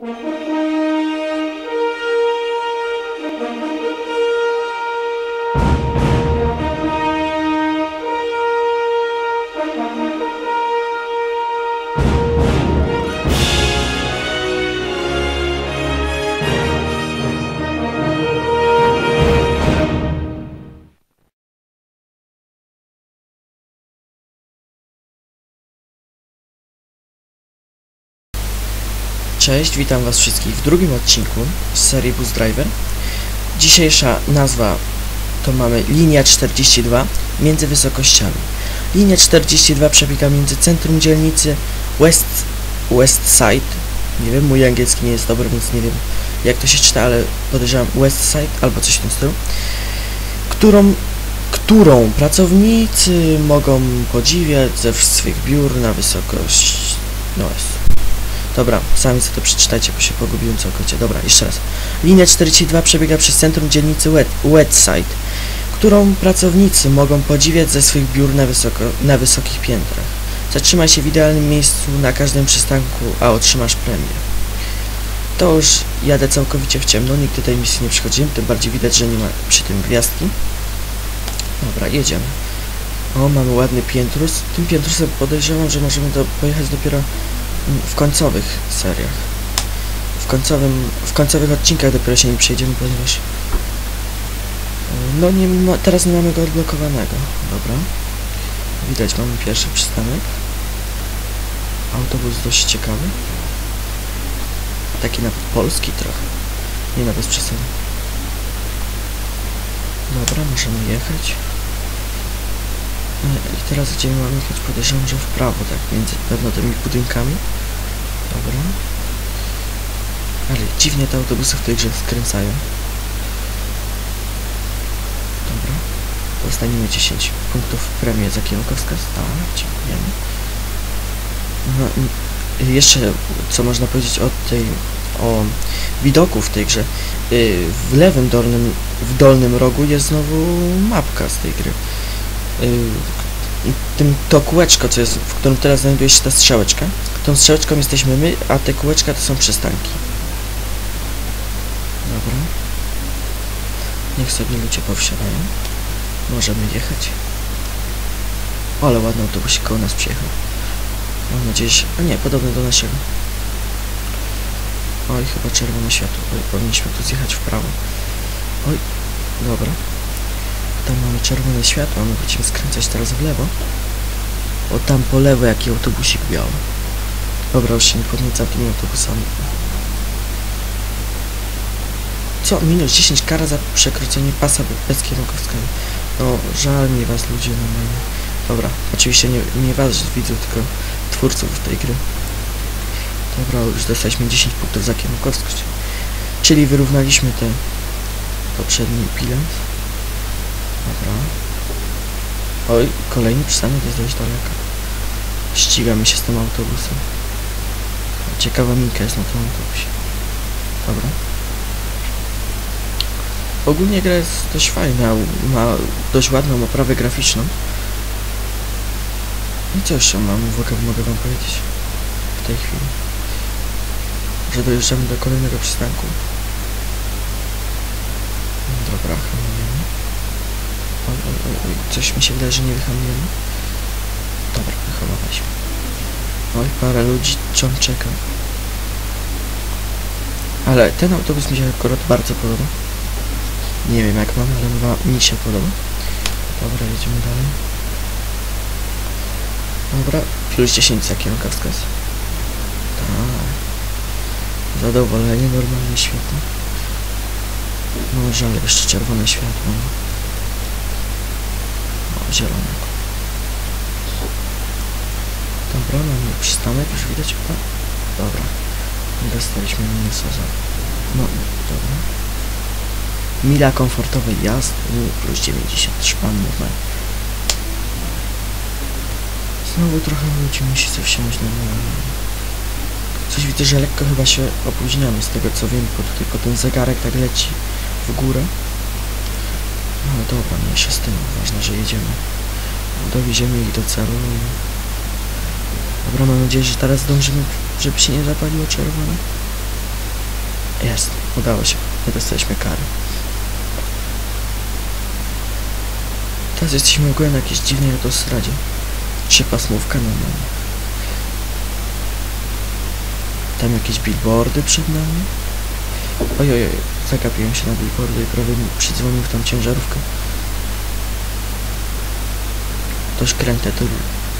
Mm-hmm. Cześć, witam was wszystkich w drugim odcinku z serii Bus Driver. Dzisiejsza nazwa to mamy linia 42 między wysokościami. Linia 42 przebiega między centrum dzielnicy West, West Side. Nie wiem, mój angielski nie jest dobry, więc nie wiem jak to się czyta, ale podejrzewam West Side albo coś w tym stylu. Którą, którą pracownicy mogą podziwiać ze swych biur na wysokość... No jest. Dobra, sami sobie to przeczytajcie, bo się pogubiłem całkowicie. Dobra, jeszcze raz. Linia 42 przebiega przez centrum dzielnicy Westside, którą pracownicy mogą podziwiać ze swych biur na, wysoko, na wysokich piętrach. Zatrzymaj się w idealnym miejscu na każdym przystanku, a otrzymasz premię. To już jadę całkowicie w ciemno, nigdy tej misji nie przychodziłem, tym bardziej widać, że nie ma przy tym gwiazdki. Dobra, jedziemy. O, mamy ładny piętrus. Tym piętrusem podejrzewam, że możemy do, pojechać dopiero w końcowych seriach. W, końcowym, w końcowych odcinkach dopiero się nie przejdziemy, ponieważ e, no nie ma, teraz nie mamy go odblokowanego. Dobra. Widać, mamy pierwszy przystanek. Autobus dość ciekawy. Taki nawet polski trochę. Nie na bez przesady. Dobra, możemy jechać. E, I teraz gdzie mamy jechać? Podejrzewam, że w prawo, tak, między pewno tymi budynkami. Dobra. Ale dziwnie te autobusy w tej grze skręcają. Dobra. Dostaniemy 10 punktów premii za kierunkowskaz. Tak, dziękujemy. No i jeszcze co można powiedzieć o tej o widoku w tej grze. Yy, w lewym dolnym, w dolnym rogu jest znowu mapka z tej gry. Yy, tym to kółeczko, co jest, w którym teraz znajduje się ta strzałeczka, tą strzałeczką jesteśmy my, a te kółeczka to są przystanki. Dobra. Niech sobie ludzie powsiadają. Możemy jechać. Ale ładny autobusik koło nas przyjechał. Mam nadzieję, że... A nie, podobny do naszego. Oj, chyba czerwone światło. Powinniśmy tu zjechać w prawo. Oj, dobra. Tam mamy czerwone światło, my będziemy skręcać teraz w lewo. O, tam po lewo jaki autobusik biały. Dobra, już się nie podnieca tymi autobusami. Co? Minus 10 kara za przekroczenie pasa bez kierunkowskiego. No, żal mi was ludzie normalnie. Dobra, oczywiście nie, nie was widzów, tylko twórców tej gry. Dobra, już dostaliśmy 10 punktów za kierunkowskość. Czyli wyrównaliśmy ten poprzedni bilans. Dobra. Oj, kolejny przystanek jest dość daleko. Ścigamy się z tym autobusem. Ciekawa minka jest na tym autobusie. Dobra. Ogólnie gra jest dość fajna, ma dość ładną oprawę graficzną. I co jeszcze mam, mogę, mogę wam powiedzieć w tej chwili? Że dojeżdżamy do kolejnego przystanku. Dobra, hamujemy. Coś mi się wydaje, że nie wyhamujemy. Dobra, wyhamowaliśmy. Oj, parę ludzi ciąg czeka. Ale ten autobus mi się akurat bardzo podoba. Nie wiem jak mam, ale mi się podoba. Dobra, jedziemy dalej. Dobra, plus 10 za kierunkowskaz. Tak. Zadowolenie, normalnie, świetnie. No żal, jeszcze czerwone światło. O, zielone. Dobra, mamy przystanek, już widać chyba. Dobra. Dostaliśmy minusa za... No, dobra. Mila komfortowej jazdy, plus 93 pan numer. Znowu trochę ludzi musi coś wsiąść na Coś widzę, że lekko chyba się opóźniamy z tego co wiem, bo tutaj potem zegarek tak leci w górę. No dobra, mniejsza z tym, ważne, że jedziemy. Dowieziemy ich do celu Dobra, mam nadzieję, że teraz zdążymy, żeby się nie zapaliło czerwone. Jest, udało się. Nie dostaliśmy kary. Teraz jesteśmy w ogóle na jakiejś dziwnej autostradzie. Trzepasmówka normalnie. Tam jakieś billboardy przed nami. Oj, oj, oj, zagapiłem się na billboardy i prawie przydzwonił w tą ciężarówkę. Dość kręte te,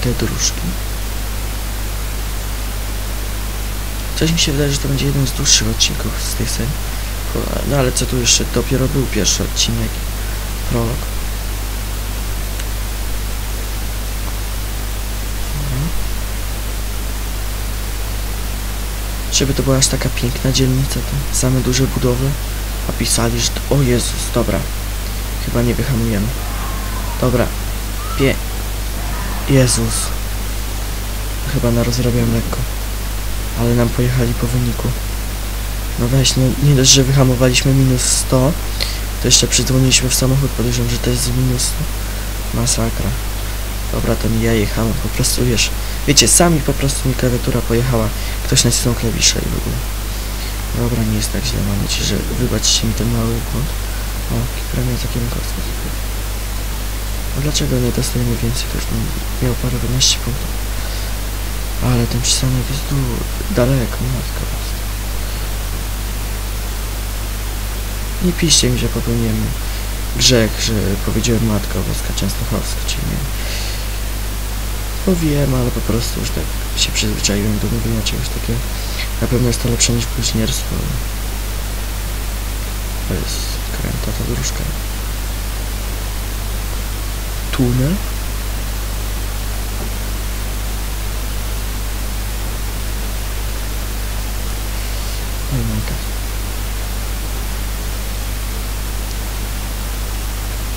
te dróżki. Coś mi się wydaje, że to będzie jeden z dłuższych odcinków z tej serii. No ale co tu jeszcze? Dopiero był pierwszy odcinek. Prolog. Mhm. Żeby to była aż taka piękna dzielnica, to same duże budowy. A pisali, że to... O Jezus, dobra. Chyba nie wyhamujemy. Dobra. Pie... Jezus. Chyba narozrabiam lekko. Ale nam pojechali po wyniku. No weź, no nie dość, że wyhamowaliśmy minus 100, to jeszcze przydzwoniliśmy w samochód, podejrzewam, że to jest minus 100. Masakra. Dobra, to nie ja jechałem, po prostu wiesz, wiecie, sami po prostu mi klawiatura pojechała, ktoś nacisnął klawisze i w ogóle. Dobra, nie jest tak źle, mam nadzieję, że wybaczcie mi ten mały błąd. O, premia za kierunkowska. A dlaczego nie dostajemy więcej? To już bym miał parę 12 punktów. Ale ten przystanek jest tu daleko, matka boska. Nie piszcie mi, że popełniłem grzech, że powiedziałem Matka Boska Częstochowska, czy nie. Bo wiem, ale po prostu już tak się przyzwyczaiłem do mówienia czegoś takiego. Na pewno jest to lepsze niż bluźnierstwo. To jest kręta ta dróżka. Tunel? Oh my god.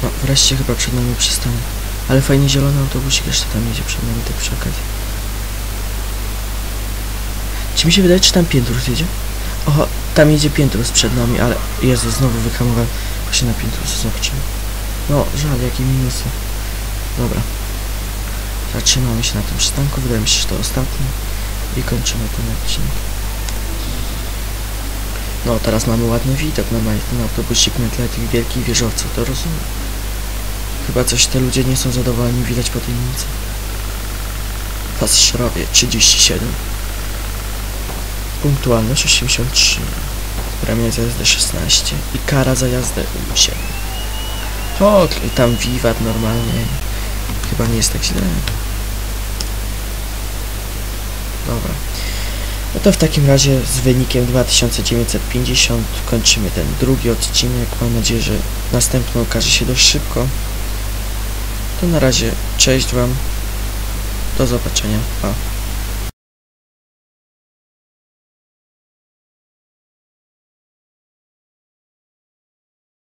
No, wreszcie chyba przed nami przystanek. Ale fajnie zielony autobusik jeszcze tam jedzie przed nami, tak przy okazji. Czy mi się wydaje, czy tam Piętrus jedzie? Oho, tam jedzie Piętrus przed nami, ale... Jezu, znowu wyhamowałem. Właśnie na Piętrusu zobaczymy. No, żal, jakie minusy. Dobra. Zatrzymamy się na tym przystanku, wydaje mi się, że to ostatni. I kończymy ten odcinek. No, teraz mamy ładny widok, normalnie ten autobusik na tle tych wielkich wieżowców, to rozumiem. Chyba coś te ludzie nie są zadowoleni, widać po tej linii. Pas szrobie 37. Punktualność 83. Premia za jazdę 16. I kara za jazdę 7. O, i tam wiwat normalnie. Chyba nie jest tak źle. Dobra. No to w takim razie z wynikiem 2950 kończymy ten drugi odcinek. Mam nadzieję, że następny okaże się dość szybko. To na razie, cześć Wam. Do zobaczenia. Pa.